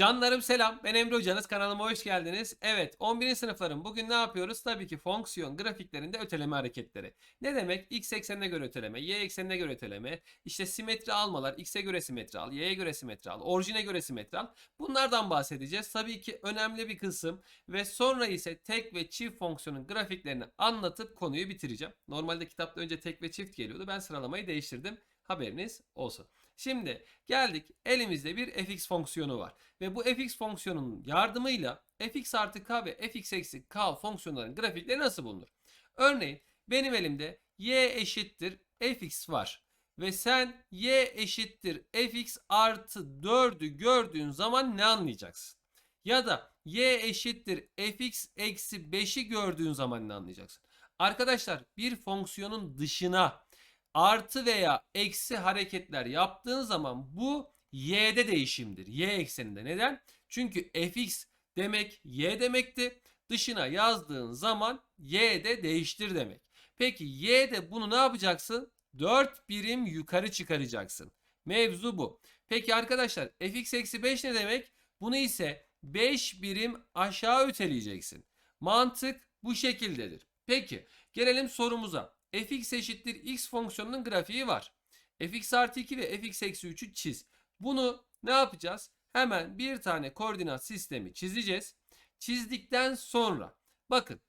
Canlarım selam. Ben Emre Hocanız. Kanalıma hoş geldiniz. Evet 11. sınıflarım. Bugün ne yapıyoruz? Tabii ki fonksiyon grafiklerinde öteleme hareketleri. Ne demek? X eksenine göre öteleme, Y eksenine göre öteleme, işte simetri almalar, X'e göre simetri al, Y'ye göre simetri al, orijine göre simetri al. Bunlardan bahsedeceğiz. Tabii ki önemli bir kısım ve sonra ise tek ve çift fonksiyonun grafiklerini anlatıp konuyu bitireceğim. Normalde kitapta önce tek ve çift geliyordu. Ben sıralamayı değiştirdim. Haberiniz olsun. Şimdi geldik elimizde bir fx fonksiyonu var. Ve bu fx fonksiyonunun yardımıyla fx artı k ve fx eksi k fonksiyonların grafikleri nasıl bulunur? Örneğin benim elimde y eşittir fx var. Ve sen y eşittir fx artı 4'ü gördüğün zaman ne anlayacaksın? Ya da y eşittir fx eksi 5'i gördüğün zaman ne anlayacaksın? Arkadaşlar bir fonksiyonun dışına artı veya eksi hareketler yaptığın zaman bu y'de değişimdir. Y ekseninde. Neden? Çünkü fx demek y demekti. Dışına yazdığın zaman y'de değiştir demek. Peki y'de bunu ne yapacaksın? 4 birim yukarı çıkaracaksın. Mevzu bu. Peki arkadaşlar fx eksi 5 ne demek? Bunu ise 5 birim aşağı öteleyeceksin. Mantık bu şekildedir. Peki gelelim sorumuza fx eşittir x fonksiyonunun grafiği var. fx artı 2 ve fx eksi 3'ü çiz. Bunu ne yapacağız? Hemen bir tane koordinat sistemi çizeceğiz. Çizdikten sonra bakın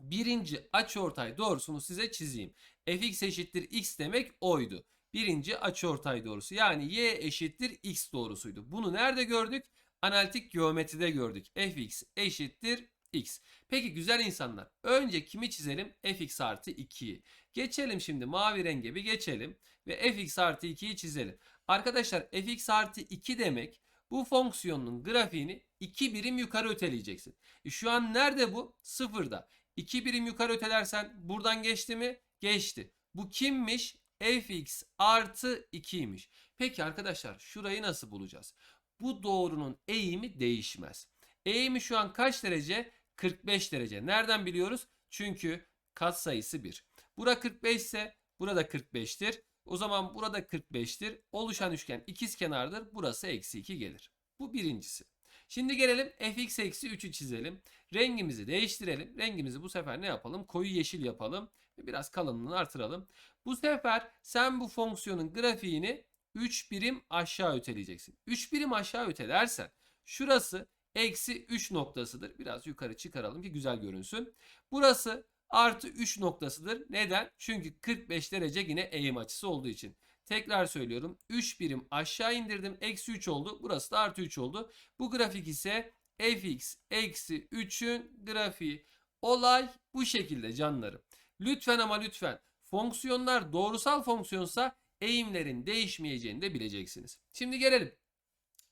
birinci açıortay doğrusunu size çizeyim. fx eşittir x demek oydu. Birinci açıortay doğrusu yani y eşittir x doğrusuydu. Bunu nerede gördük? Analitik geometride gördük. fx eşittir x. Peki güzel insanlar. Önce kimi çizelim? fx artı 2'yi. Geçelim şimdi mavi renge bir geçelim. Ve fx artı 2'yi çizelim. Arkadaşlar fx artı 2 demek bu fonksiyonun grafiğini 2 birim yukarı öteleyeceksin. E şu an nerede bu? Sıfırda. 2 birim yukarı ötelersen buradan geçti mi? Geçti. Bu kimmiş? fx artı 2'ymiş. Peki arkadaşlar şurayı nasıl bulacağız? Bu doğrunun eğimi değişmez. Eğimi şu an kaç derece? 45 derece. Nereden biliyoruz? Çünkü kat sayısı 1. Bura 45 ise burada 45'tir. O zaman burada 45'tir. Oluşan üçgen ikiz kenardır. Burası eksi 2 gelir. Bu birincisi. Şimdi gelelim fx eksi 3'ü çizelim. Rengimizi değiştirelim. Rengimizi bu sefer ne yapalım? Koyu yeşil yapalım. Biraz kalınlığını artıralım. Bu sefer sen bu fonksiyonun grafiğini 3 birim aşağı öteleyeceksin. 3 birim aşağı ötelersen şurası eksi 3 noktasıdır. Biraz yukarı çıkaralım ki güzel görünsün. Burası artı 3 noktasıdır. Neden? Çünkü 45 derece yine eğim açısı olduğu için. Tekrar söylüyorum. 3 birim aşağı indirdim. Eksi 3 oldu. Burası da artı 3 oldu. Bu grafik ise fx eksi 3'ün grafiği. Olay bu şekilde canlarım. Lütfen ama lütfen fonksiyonlar doğrusal fonksiyonsa eğimlerin değişmeyeceğini de bileceksiniz. Şimdi gelelim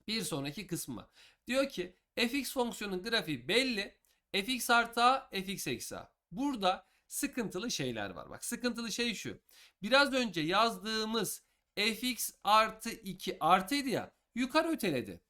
bir sonraki kısma. Diyor ki fx fonksiyonun grafiği belli. fx artı a, fx eksi a. Burada sıkıntılı şeyler var. Bak sıkıntılı şey şu. Biraz önce yazdığımız fx artı 2 artıydı ya yukarı öteledi.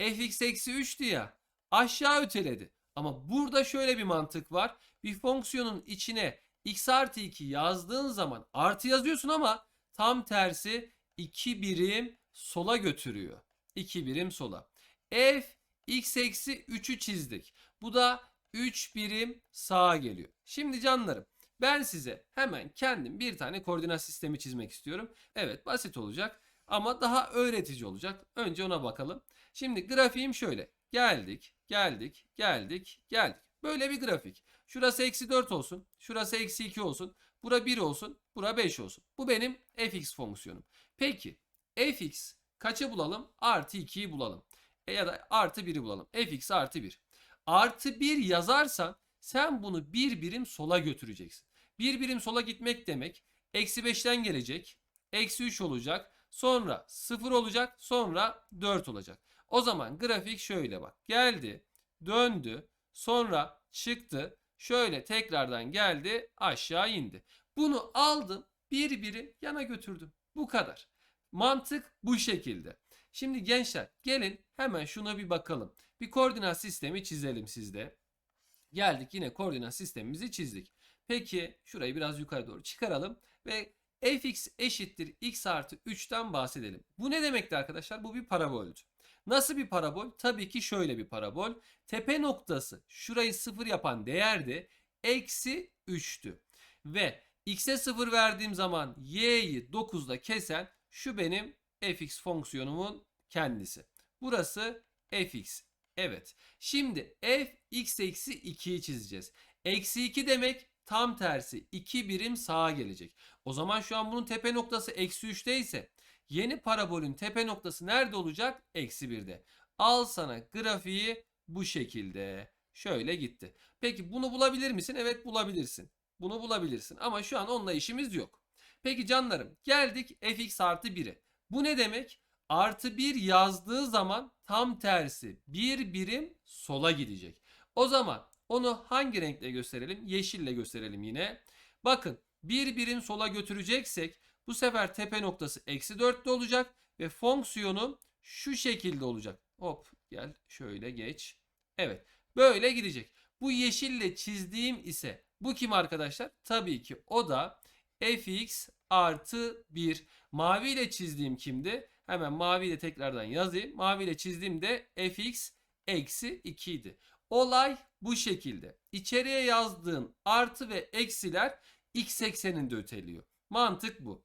fx eksi 3'tü ya aşağı öteledi. Ama burada şöyle bir mantık var. Bir fonksiyonun içine x artı 2 yazdığın zaman artı yazıyorsun ama tam tersi 2 birim sola götürüyor. 2 birim sola. f x eksi 3'ü çizdik. Bu da 3 birim sağa geliyor. Şimdi canlarım ben size hemen kendim bir tane koordinat sistemi çizmek istiyorum. Evet basit olacak ama daha öğretici olacak. Önce ona bakalım. Şimdi grafiğim şöyle. Geldik, geldik, geldik, geldik. Böyle bir grafik. Şurası eksi 4 olsun. Şurası eksi 2 olsun. Bura 1 olsun. Bura 5 olsun. Bu benim fx fonksiyonum. Peki fx kaçı bulalım? Artı 2'yi bulalım. E ya da artı 1'i bulalım. fx artı 1. Artı 1 yazarsan sen bunu bir birim sola götüreceksin. Bir birim sola gitmek demek eksi 5'ten gelecek. Eksi 3 olacak. Sonra 0 olacak. Sonra 4 olacak. O zaman grafik şöyle bak. Geldi. Döndü. Sonra çıktı. Şöyle tekrardan geldi. Aşağı indi. Bunu aldım. Bir birim yana götürdüm. Bu kadar. Mantık bu şekilde. Şimdi gençler gelin hemen şuna bir bakalım. Bir koordinat sistemi çizelim sizde. Geldik yine koordinat sistemimizi çizdik. Peki şurayı biraz yukarı doğru çıkaralım ve fx eşittir x artı 3'ten bahsedelim. Bu ne demekti arkadaşlar? Bu bir paraboldü. Nasıl bir parabol? Tabii ki şöyle bir parabol. Tepe noktası şurayı sıfır yapan değerdi. Eksi 3'tü. Ve x'e 0 verdiğim zaman y'yi 9'da kesen şu benim fx fonksiyonumun kendisi. Burası fx. Evet. Şimdi f x eksi 2'yi çizeceğiz. Eksi 2 demek tam tersi 2 birim sağa gelecek. O zaman şu an bunun tepe noktası eksi 3'te ise yeni parabolün tepe noktası nerede olacak? Eksi 1'de. Al sana grafiği bu şekilde. Şöyle gitti. Peki bunu bulabilir misin? Evet bulabilirsin. Bunu bulabilirsin. Ama şu an onunla işimiz yok. Peki canlarım geldik fx artı 1'e. Bu ne demek? Artı 1 yazdığı zaman tam tersi bir birim sola gidecek. O zaman onu hangi renkle gösterelim? Yeşille gösterelim yine. Bakın bir birim sola götüreceksek bu sefer tepe noktası eksi 4'te olacak ve fonksiyonum şu şekilde olacak. Hop gel şöyle geç. Evet böyle gidecek. Bu yeşille çizdiğim ise bu kim arkadaşlar? Tabii ki o da fx artı 1. Mavi ile çizdiğim kimdi? Hemen mavi ile tekrardan yazayım. Mavi ile çizdiğim de fx eksi 2 idi. Olay bu şekilde. İçeriye yazdığın artı ve eksiler x ekseninde öteliyor. Mantık bu.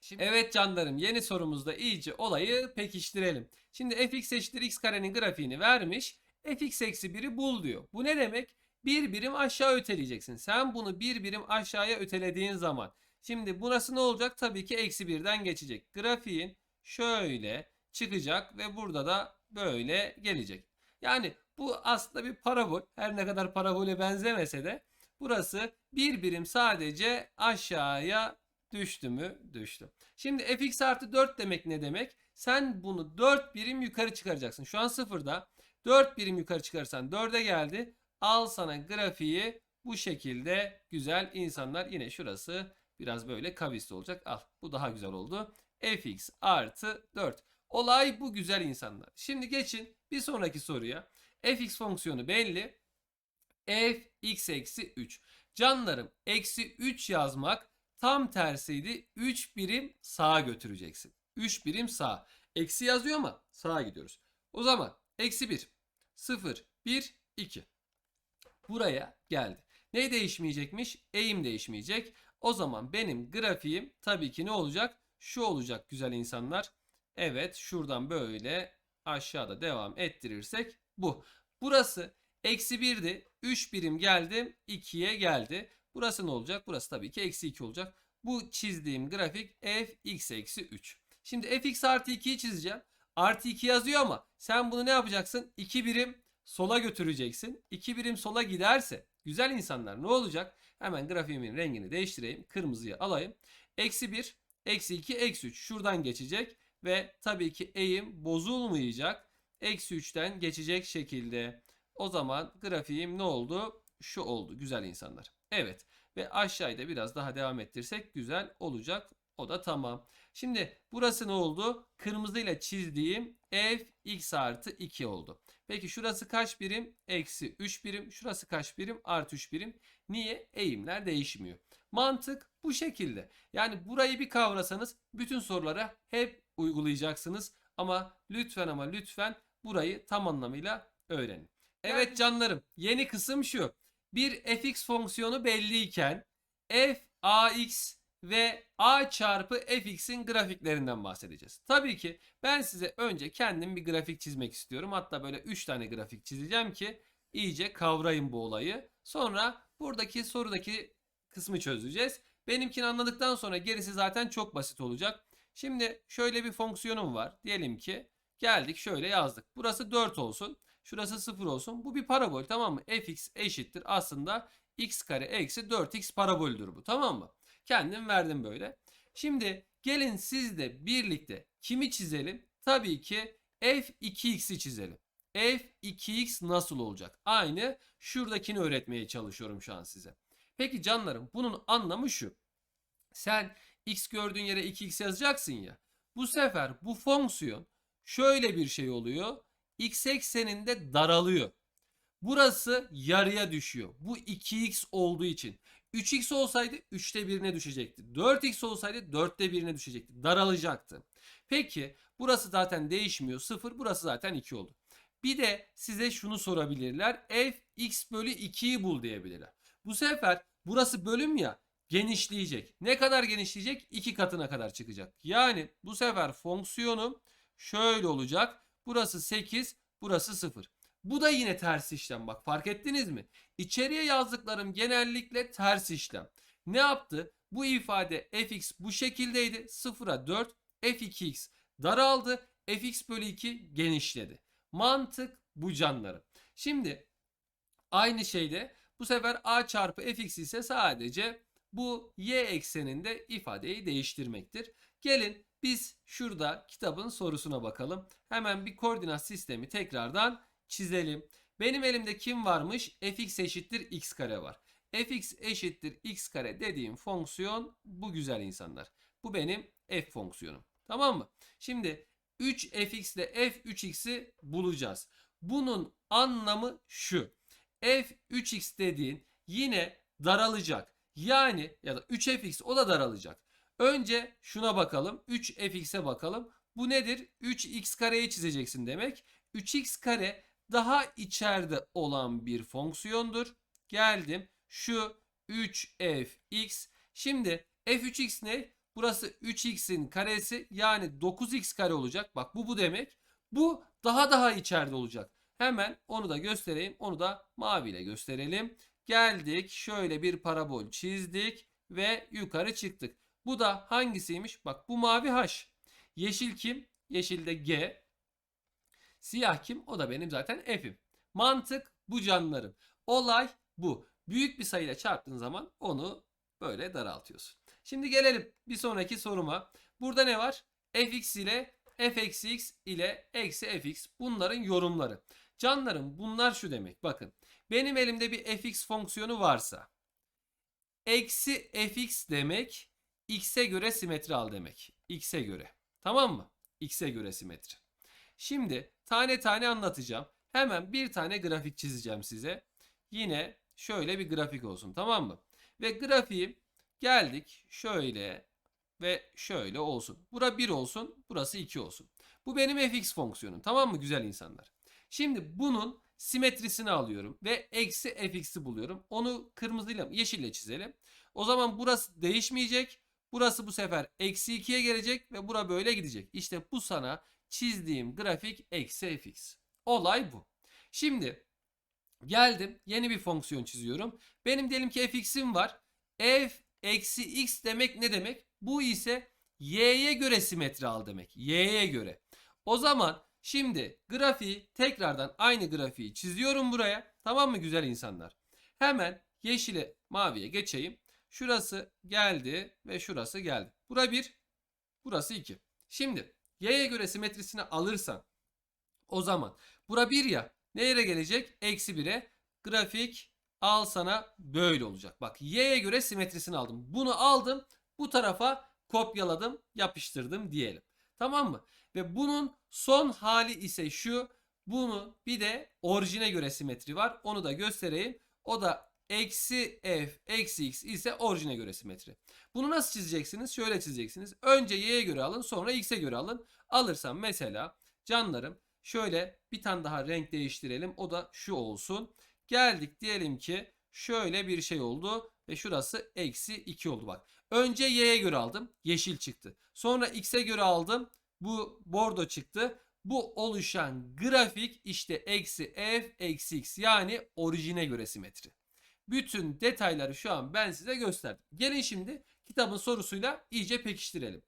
Şimdi, evet canlarım yeni sorumuzda iyice olayı pekiştirelim. Şimdi fx eşittir x karenin grafiğini vermiş. fx eksi 1'i bul diyor. Bu ne demek? Bir birim aşağı öteleyeceksin. Sen bunu bir birim aşağıya ötelediğin zaman. Şimdi burası ne olacak? Tabii ki eksi birden geçecek. Grafiğin şöyle çıkacak ve burada da böyle gelecek. Yani bu aslında bir parabol. Her ne kadar parabole benzemese de burası bir birim sadece aşağıya düştü mü? Düştü. Şimdi fx artı 4 demek ne demek? Sen bunu 4 birim yukarı çıkaracaksın. Şu an sıfırda. 4 birim yukarı çıkarsan 4'e geldi. Al sana grafiği bu şekilde güzel insanlar. Yine şurası biraz böyle kavisli olacak. Al bu daha güzel oldu. Fx artı 4. Olay bu güzel insanlar. Şimdi geçin bir sonraki soruya. fx fonksiyonu belli. f x eksi 3. Canlarım eksi 3 yazmak tam tersiydi. 3 birim sağa götüreceksin. 3 birim sağ. Eksi yazıyor ama sağa gidiyoruz. O zaman eksi 1, 0, 1, 2. Buraya geldi. Ne değişmeyecekmiş? Eğim değişmeyecek. O zaman benim grafiğim tabii ki ne olacak? Şu olacak güzel insanlar. Evet şuradan böyle aşağıda devam ettirirsek bu. Burası eksi 1'di. 3 birim geldim 2'ye geldi. Burası ne olacak? Burası tabii ki eksi 2 olacak. Bu çizdiğim grafik fx eksi 3. Şimdi fx artı 2'yi çizeceğim. Artı 2 yazıyor ama sen bunu ne yapacaksın? 2 birim sola götüreceksin. 2 birim sola giderse güzel insanlar ne olacak? Hemen grafiğimin rengini değiştireyim. Kırmızıyı alayım. Eksi 1, eksi 2, eksi 3 şuradan geçecek. Ve tabii ki eğim bozulmayacak. Eksi 3'ten geçecek şekilde. O zaman grafiğim ne oldu? Şu oldu güzel insanlar. Evet ve aşağıda biraz daha devam ettirsek güzel olacak. O da tamam. Şimdi burası ne oldu? Kırmızıyla çizdiğim f x artı 2 oldu. Peki şurası kaç birim? Eksi 3 birim. Şurası kaç birim? Artı 3 birim. Niye? Eğimler değişmiyor. Mantık bu şekilde. Yani burayı bir kavrasanız bütün sorulara hep uygulayacaksınız. Ama lütfen ama lütfen burayı tam anlamıyla öğrenin. Evet canlarım yeni kısım şu. Bir fx fonksiyonu belliyken f ax ve a çarpı fx'in grafiklerinden bahsedeceğiz. Tabii ki ben size önce kendim bir grafik çizmek istiyorum. Hatta böyle 3 tane grafik çizeceğim ki iyice kavrayın bu olayı. Sonra buradaki sorudaki kısmı çözeceğiz. Benimkini anladıktan sonra gerisi zaten çok basit olacak. Şimdi şöyle bir fonksiyonum var. Diyelim ki geldik şöyle yazdık. Burası 4 olsun. Şurası 0 olsun. Bu bir parabol tamam mı? fx eşittir aslında x kare eksi 4x paraboldür bu tamam mı? Kendim verdim böyle. Şimdi gelin siz de birlikte kimi çizelim? Tabii ki f2x'i çizelim. f2x nasıl olacak? Aynı şuradakini öğretmeye çalışıyorum şu an size. Peki canlarım bunun anlamı şu. Sen x gördüğün yere 2x yazacaksın ya. Bu sefer bu fonksiyon şöyle bir şey oluyor. x ekseninde daralıyor. Burası yarıya düşüyor. Bu 2x olduğu için. 3x olsaydı 3'te 1'ine düşecekti. 4x olsaydı 4'te 1'ine düşecekti. Daralacaktı. Peki burası zaten değişmiyor 0 burası zaten 2 oldu. Bir de size şunu sorabilirler. f x bölü 2'yi bul diyebilirler. Bu sefer burası bölüm ya genişleyecek. Ne kadar genişleyecek? 2 katına kadar çıkacak. Yani bu sefer fonksiyonum şöyle olacak. Burası 8, burası 0. Bu da yine ters işlem bak fark ettiniz mi? İçeriye yazdıklarım genellikle ters işlem. Ne yaptı? Bu ifade fx bu şekildeydi. 0'a 4, f2x daraldı. fx bölü 2 genişledi. Mantık bu canlarım. Şimdi aynı şeyde bu sefer a çarpı fx ise sadece bu y ekseninde ifadeyi değiştirmektir. Gelin biz şurada kitabın sorusuna bakalım. Hemen bir koordinat sistemi tekrardan çizelim. Benim elimde kim varmış? fx eşittir x kare var. fx eşittir x kare dediğim fonksiyon bu güzel insanlar. Bu benim f fonksiyonum. Tamam mı? Şimdi 3fx ile f3x'i bulacağız. Bunun anlamı şu. F3x dediğin yine daralacak. Yani ya da 3fx o da daralacak. Önce şuna bakalım. 3fx'e bakalım. Bu nedir? 3x kareyi çizeceksin demek. 3x kare daha içeride olan bir fonksiyondur. Geldim. Şu 3fx. Şimdi f3x ne? Burası 3x'in karesi yani 9x kare olacak. Bak bu bu demek. Bu daha daha içeride olacak. Hemen onu da göstereyim. Onu da maviyle gösterelim. Geldik şöyle bir parabol çizdik ve yukarı çıktık. Bu da hangisiymiş? Bak bu mavi h. Yeşil kim? Yeşil de g. Siyah kim? O da benim zaten f'im. Mantık bu canlarım. Olay bu. Büyük bir sayıyla çarptığın zaman onu böyle daraltıyorsun. Şimdi gelelim bir sonraki soruma. Burada ne var? fx ile f-x ile eksi fx bunların yorumları. Canlarım bunlar şu demek. Bakın benim elimde bir fx fonksiyonu varsa eksi fx demek x'e göre simetri al demek. x'e göre. Tamam mı? x'e göre simetri. Şimdi tane tane anlatacağım. Hemen bir tane grafik çizeceğim size. Yine şöyle bir grafik olsun tamam mı? Ve grafiğim geldik şöyle ve şöyle olsun. Bura 1 olsun, burası 2 olsun. Bu benim fx fonksiyonum tamam mı güzel insanlar? Şimdi bunun simetrisini alıyorum ve eksi fx'i buluyorum. Onu kırmızıyla yeşille çizelim. O zaman burası değişmeyecek. Burası bu sefer eksi 2'ye gelecek ve bura böyle gidecek. İşte bu sana çizdiğim grafik eksi fx. Olay bu. Şimdi geldim yeni bir fonksiyon çiziyorum. Benim diyelim ki fx'im var. f eksi x demek ne demek? Bu ise y'ye göre simetri al demek. y'ye göre. O zaman şimdi grafiği tekrardan aynı grafiği çiziyorum buraya. Tamam mı güzel insanlar? Hemen yeşile maviye geçeyim. Şurası geldi ve şurası geldi. Bura 1, burası 2. Şimdi y'ye göre simetrisini alırsan o zaman bura 1 ya ne yere gelecek? Eksi 1'e grafik al sana böyle olacak. Bak y'ye göre simetrisini aldım. Bunu aldım bu tarafa kopyaladım yapıştırdım diyelim. Tamam mı? Ve bunun son hali ise şu. Bunu bir de orijine göre simetri var. Onu da göstereyim. O da eksi f eksi x ise orijine göre simetri. Bunu nasıl çizeceksiniz? Şöyle çizeceksiniz. Önce y'ye göre alın sonra x'e göre alın. Alırsam mesela canlarım şöyle bir tane daha renk değiştirelim. O da şu olsun. Geldik diyelim ki şöyle bir şey oldu ve şurası eksi 2 oldu bak. Önce y'ye göre aldım yeşil çıktı. Sonra x'e göre aldım bu bordo çıktı. Bu oluşan grafik işte eksi f eksi x yani orijine göre simetri. Bütün detayları şu an ben size gösterdim. Gelin şimdi kitabın sorusuyla iyice pekiştirelim.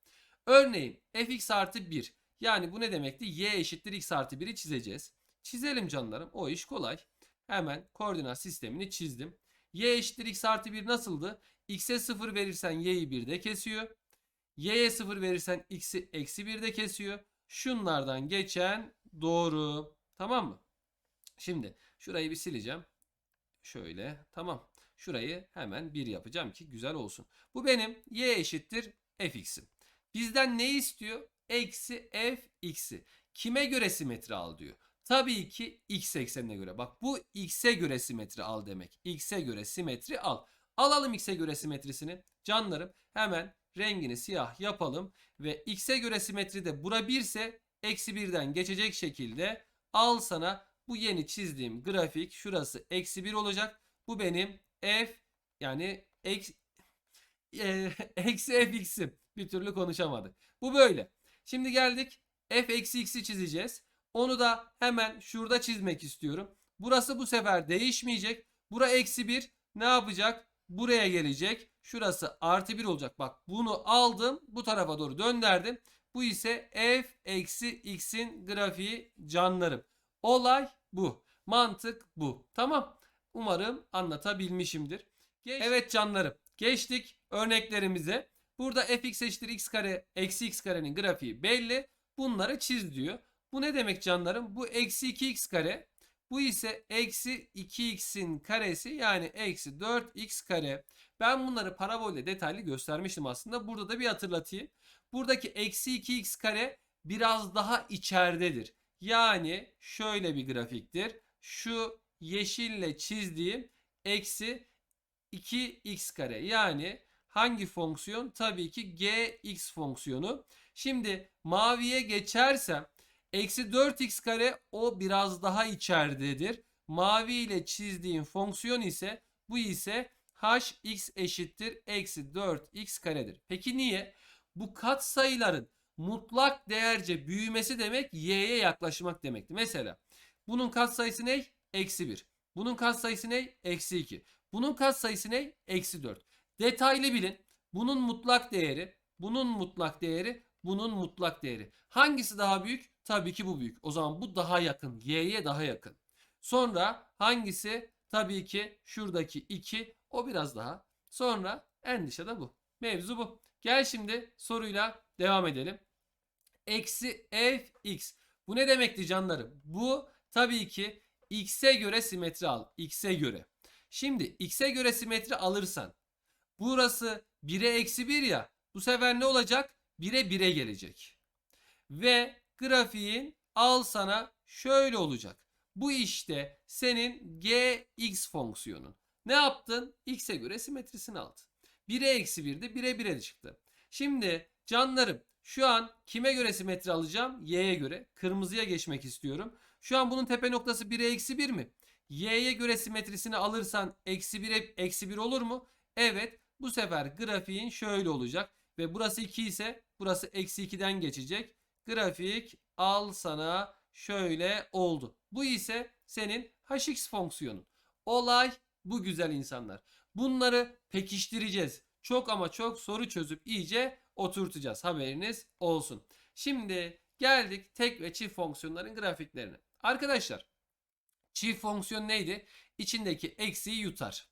Örneğin fx artı 1 yani bu ne demekti? y eşittir x artı 1'i çizeceğiz. Çizelim canlarım o iş kolay. Hemen koordinat sistemini çizdim. y eşittir x artı 1 nasıldı? x'e 0 verirsen y'yi 1'de kesiyor. Y'ye 0 verirsen x'i eksi 1'de kesiyor. Şunlardan geçen doğru. Tamam mı? Şimdi şurayı bir sileceğim. Şöyle tamam. Şurayı hemen 1 yapacağım ki güzel olsun. Bu benim y eşittir fx'im. Bizden ne istiyor? Eksi f x'i. Kime göre simetri al diyor. Tabii ki x eksenine göre. Bak bu x'e göre simetri al demek. X'e göre simetri al. Alalım x'e göre simetrisini. Canlarım hemen rengini siyah yapalım. Ve x'e göre simetri de bura 1 ise eksi 1'den geçecek şekilde al sana bu yeni çizdiğim grafik şurası eksi 1 olacak. Bu benim f yani eksi, e, eksi fx'im. Bir türlü konuşamadık. Bu böyle. Şimdi geldik f eksi x'i çizeceğiz. Onu da hemen şurada çizmek istiyorum. Burası bu sefer değişmeyecek. Bura eksi 1 ne yapacak? Buraya gelecek. Şurası artı 1 olacak. Bak bunu aldım. Bu tarafa doğru döndürdüm. Bu ise f eksi x'in grafiği canlarım. Olay bu. Mantık bu. Tamam. Umarım anlatabilmişimdir. Geç- Evet canlarım. Geçtik örneklerimize. Burada fx eşittir x kare eksi x karenin grafiği belli. Bunları çiz diyor. Bu ne demek canlarım? Bu eksi 2x kare. Bu ise eksi 2x'in karesi yani eksi 4x kare. Ben bunları parabolde detaylı göstermiştim aslında. Burada da bir hatırlatayım. Buradaki eksi 2x kare biraz daha içeridedir. Yani şöyle bir grafiktir. Şu yeşille çizdiğim eksi 2x kare. Yani hangi fonksiyon? Tabii ki gx fonksiyonu. Şimdi maviye geçersem eksi 4x kare o biraz daha içeridedir. Mavi ile çizdiğim fonksiyon ise bu ise hx eşittir eksi 4x karedir. Peki niye? Bu kat sayıların mutlak değerce büyümesi demek y'ye yaklaşmak demekti. Mesela bunun katsayısı ne? Eksi 1. Bunun katsayısı ne? Eksi 2. Bunun katsayısı ne? Eksi 4. Detaylı bilin. Bunun mutlak değeri, bunun mutlak değeri, bunun mutlak değeri. Hangisi daha büyük? Tabii ki bu büyük. O zaman bu daha yakın. Y'ye daha yakın. Sonra hangisi? Tabii ki şuradaki 2. O biraz daha. Sonra en dışa bu. Mevzu bu. Gel şimdi soruyla devam edelim. Eksi fx. Bu ne demekti canlarım? Bu tabii ki x'e göre simetri al. x'e göre. Şimdi x'e göre simetri alırsan burası 1'e eksi 1 ya. Bu sefer ne olacak? 1'e 1'e gelecek. Ve grafiğin al sana şöyle olacak. Bu işte senin gx fonksiyonun. Ne yaptın? x'e göre simetrisini aldın. 1'e eksi 1'de 1'e 1'e çıktı. Şimdi canlarım şu an kime göre simetri alacağım? Y'ye göre. Kırmızıya geçmek istiyorum. Şu an bunun tepe noktası 1'e eksi 1 mi? Y'ye göre simetrisini alırsan eksi 1'e eksi 1 olur mu? Evet. Bu sefer grafiğin şöyle olacak. Ve burası 2 ise burası eksi 2'den geçecek. Grafik al sana şöyle oldu. Bu ise senin hx fonksiyonun. Olay bu güzel insanlar. Bunları pekiştireceğiz. Çok ama çok soru çözüp iyice oturtacağız. Haberiniz olsun. Şimdi geldik tek ve çift fonksiyonların grafiklerine. Arkadaşlar çift fonksiyon neydi? İçindeki eksiği yutar.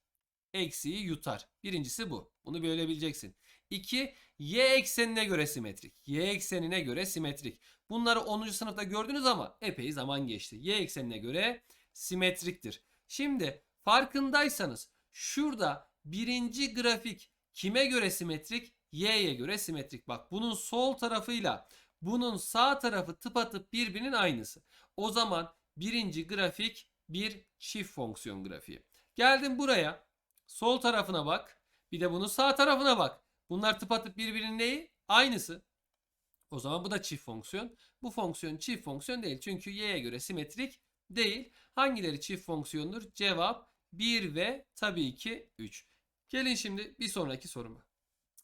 Eksiği yutar. Birincisi bu. Bunu böyle bileceksin. 2. Y eksenine göre simetrik. Y eksenine göre simetrik. Bunları 10. sınıfta gördünüz ama epey zaman geçti. Y eksenine göre simetriktir. Şimdi farkındaysanız şurada birinci grafik kime göre simetrik? Y'ye göre simetrik. Bak bunun sol tarafıyla bunun sağ tarafı tıpatıp birbirinin aynısı. O zaman birinci grafik bir çift fonksiyon grafiği. Geldim buraya. Sol tarafına bak. Bir de bunun sağ tarafına bak. Bunlar tıpatıp birbirinin neyi? Aynısı. O zaman bu da çift fonksiyon. Bu fonksiyon çift fonksiyon değil. Çünkü y'ye göre simetrik değil. Hangileri çift fonksiyondur? Cevap 1 ve tabii ki 3. Gelin şimdi bir sonraki soruma.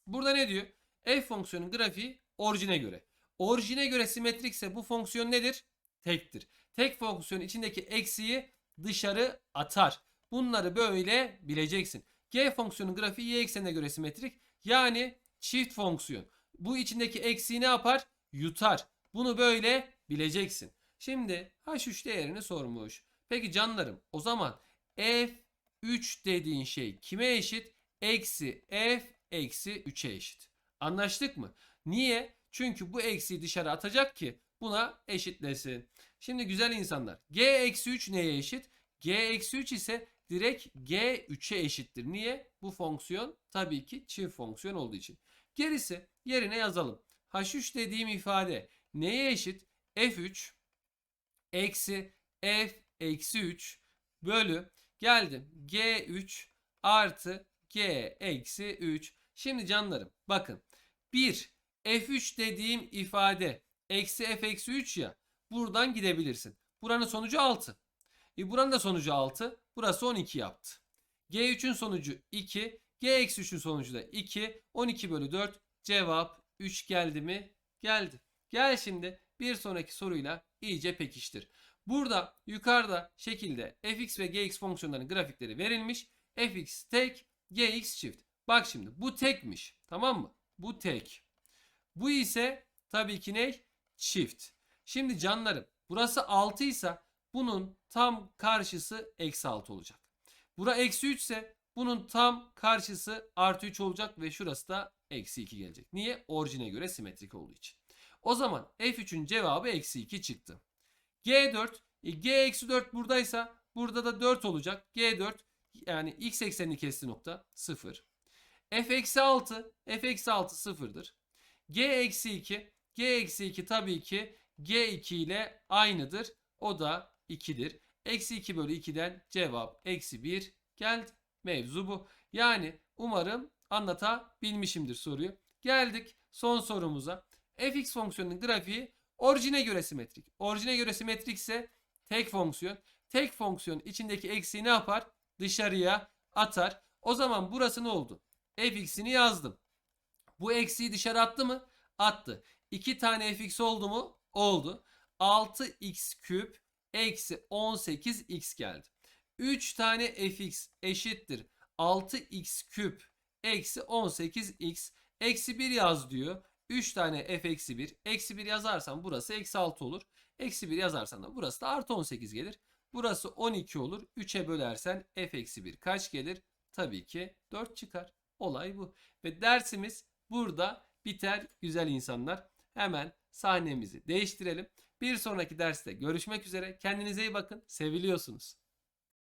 Burada ne diyor? F fonksiyonun grafiği orijine göre. Orijine göre simetrikse bu fonksiyon nedir? Tektir. Tek fonksiyon içindeki eksiği dışarı atar. Bunları böyle bileceksin. G fonksiyonun grafiği y eksenine göre simetrik. Yani çift fonksiyon. Bu içindeki eksiği ne yapar? Yutar. Bunu böyle bileceksin. Şimdi h3 değerini sormuş. Peki canlarım o zaman f3 dediğin şey kime eşit? Eksi f eksi 3'e eşit. Anlaştık mı? Niye? Çünkü bu eksiği dışarı atacak ki buna eşitlesin. Şimdi güzel insanlar. G eksi 3 neye eşit? G eksi 3 ise direkt G 3'e eşittir. Niye? Bu fonksiyon tabii ki çift fonksiyon olduğu için. Gerisi yerine yazalım. H3 dediğim ifade neye eşit? F3 eksi F eksi 3 bölü geldim G3 artı G eksi 3. Şimdi canlarım bakın. 1 F3 dediğim ifade eksi F eksi 3 ya. Buradan gidebilirsin. Buranın sonucu 6. E buranın da sonucu 6. Burası 12 yaptı. G3'ün sonucu 2. G eksi 3'ün sonucu da 2. 12 bölü 4. Cevap 3 geldi mi? Geldi. Gel şimdi bir sonraki soruyla iyice pekiştir. Burada yukarıda şekilde fx ve gx fonksiyonlarının grafikleri verilmiş. fx tek, gx çift. Bak şimdi bu tekmiş. Tamam mı? Bu tek. Bu ise tabii ki ne? Çift. Şimdi canlarım burası 6 ise bunun tam karşısı eksi 6 olacak. Bura eksi 3 ise bunun tam karşısı artı 3 olacak ve şurası da eksi 2 gelecek. Niye? Orijine göre simetrik olduğu için. O zaman F3'ün cevabı eksi 2 çıktı. G4, e, G eksi 4 buradaysa burada da 4 olacak. G4 yani x eksenini kesti nokta 0. F eksi 6, F eksi 6 sıfırdır. G eksi 2, G eksi 2 tabii ki G2 ile aynıdır. O da 2'dir. Eksi 2 bölü 2'den cevap eksi 1 geldi. Mevzu bu. Yani umarım anlatabilmişimdir soruyu. Geldik son sorumuza. fx fonksiyonunun grafiği orijine göre simetrik. Orijine göre simetrik ise tek fonksiyon. Tek fonksiyon içindeki eksiği ne yapar? Dışarıya atar. O zaman burası ne oldu? fx'ini yazdım. Bu eksiği dışarı attı mı? Attı. 2 tane fx oldu mu? Oldu. 6x küp eksi 18x geldi. 3 tane fx eşittir. 6x küp eksi 18x eksi 1 yaz diyor. 3 tane f eksi 1. Eksi 1 yazarsan burası eksi 6 olur. Eksi 1 yazarsan da burası da artı 18 gelir. Burası 12 olur. 3'e bölersen f eksi 1 kaç gelir? Tabii ki 4 çıkar. Olay bu. Ve dersimiz burada biter güzel insanlar. Hemen sahnemizi değiştirelim. Bir sonraki derste görüşmek üzere. Kendinize iyi bakın. Seviliyorsunuz.